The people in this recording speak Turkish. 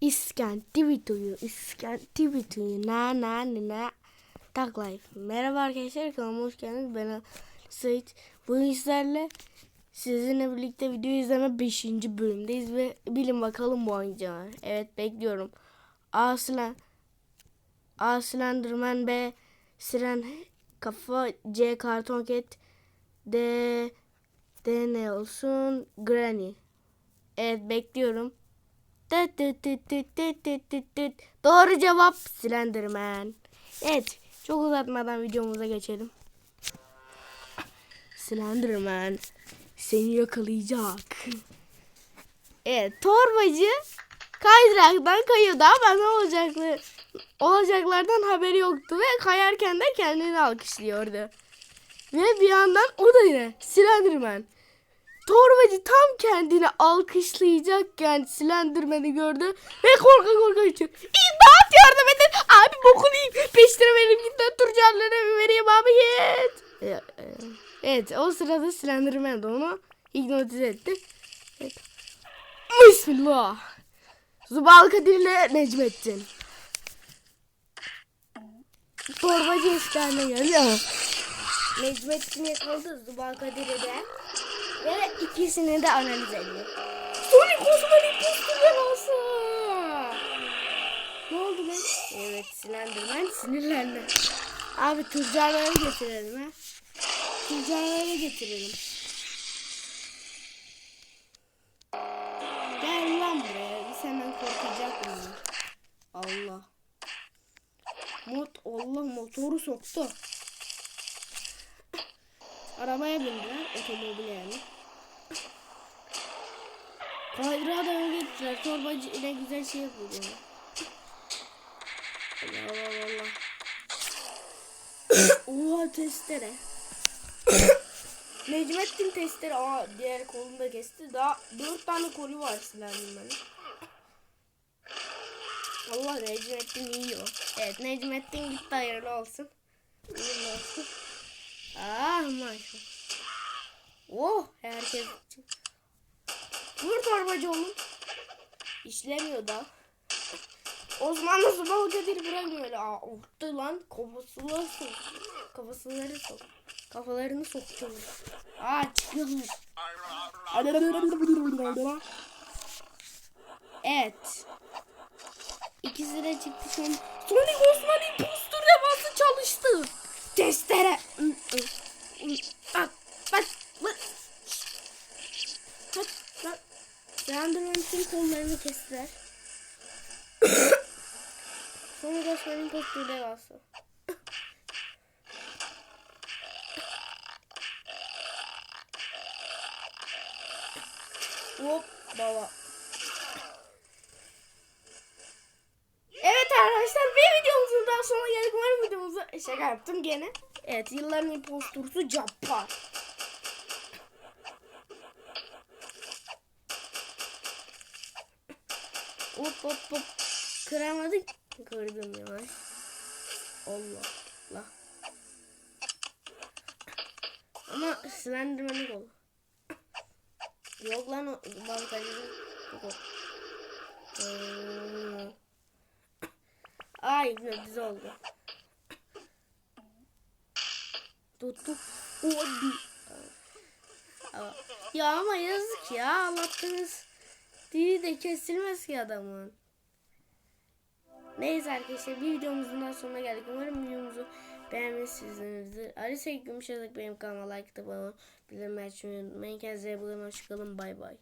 İskenti videoyu, iskenti videoyu, na na na na. Tag Life. Merhaba arkadaşlar, kanalıma hoş geldiniz. Ben Sait. Bugün sizlerle sizinle birlikte video izleme 5. bölümdeyiz ve bilin bakalım bu oyuncağı. Evet bekliyorum. A Slen B Siren Kafa C Karton Cat D D ne olsun Granny. Evet bekliyorum. Tıt tıt tıt tıt tıt tıt tıt tıt. Doğru cevap Slenderman. Evet çok uzatmadan videomuza geçelim. Slenderman seni yakalayacak. Evet torbacı kaydıraktan kayıyordu ama ne olacaktı? Olacaklardan haberi yoktu ve kayarken de kendini alkışlıyordu. Ve bir yandan o da yine Slenderman. Torbacı tam kendini alkışlayacakken Slenderman'i gördü ve korka korka uçuyor. İmdat yardım edin. Abi bokunu yiyeyim. Peştire benim gitten turcanlara vereyim abi. Ee, e, Evet o sırada Slenderman de onu hipnotize etti. Evet. Bismillah. Zubal Kadir ile Necmettin. Torbacı işlerine geliyor. Necmettin yakaladı Zubal Kadir'i de. Ve ikisini de analiz ediyor. Sonic Osman imposter belası. Ne oldu lan? Evet Slenderman sinirlendi. Abi tuzcarları getirelim ha. Tuzcarları getirelim. Gel lan buraya. Biz hemen korkacak mıyız? Allah. Mot Allah motoru soktu. Arabaya bindiler. Otomobile yani. Kaydırağı da öyle gittiler. Torbacı ile güzel şey yapıyor. Allah Allah Allah. Oha testere. Necmettin testere. Aa diğer kolunu da kesti. Daha dört tane kolu var Slenderman'ın. Allah Necmettin yiyor. Evet Necmettin gitti hayırlı olsun. Hayırlı olsun. Maşallah. Oh herkes Vur torbacı oğlum. İşlemiyor da. Osmanlı Zubalı Kadir bırakmıyor öyle. Aa orta lan kafasına sok. Kafasıları sok. Kafalarını soktu. Aa çıkıyormuş. Evet. İkisi de çıktı son. Sonic Osman kollarını kestiler. Sonic Osman impostor devası. Hop baba. Evet arkadaşlar bir videomuzun daha sonuna geldik. Umarım videomuzu şaka yaptım gene. Evet yılların impostorsu Cappar. Hop hop hop. Kıramadık. Kırdım ya. Allah Allah. Ama Slenderman'ı kol. Yok lan o bankacının yok. Ee, Ay güzel oldu. Tuttuk. Hadi. Ya ama yazık ya anlattığınız dili de kesilmez ki adamın. Neyse arkadaşlar bir videomuzun daha sonuna geldik. Umarım videomuzu beğenmişsinizdir. Alisa Gümüşazık benim kanalıma like olmayı bildirim açmayı unutmayın. Kendinize iyi bakın. Hoşçakalın. Bay bay.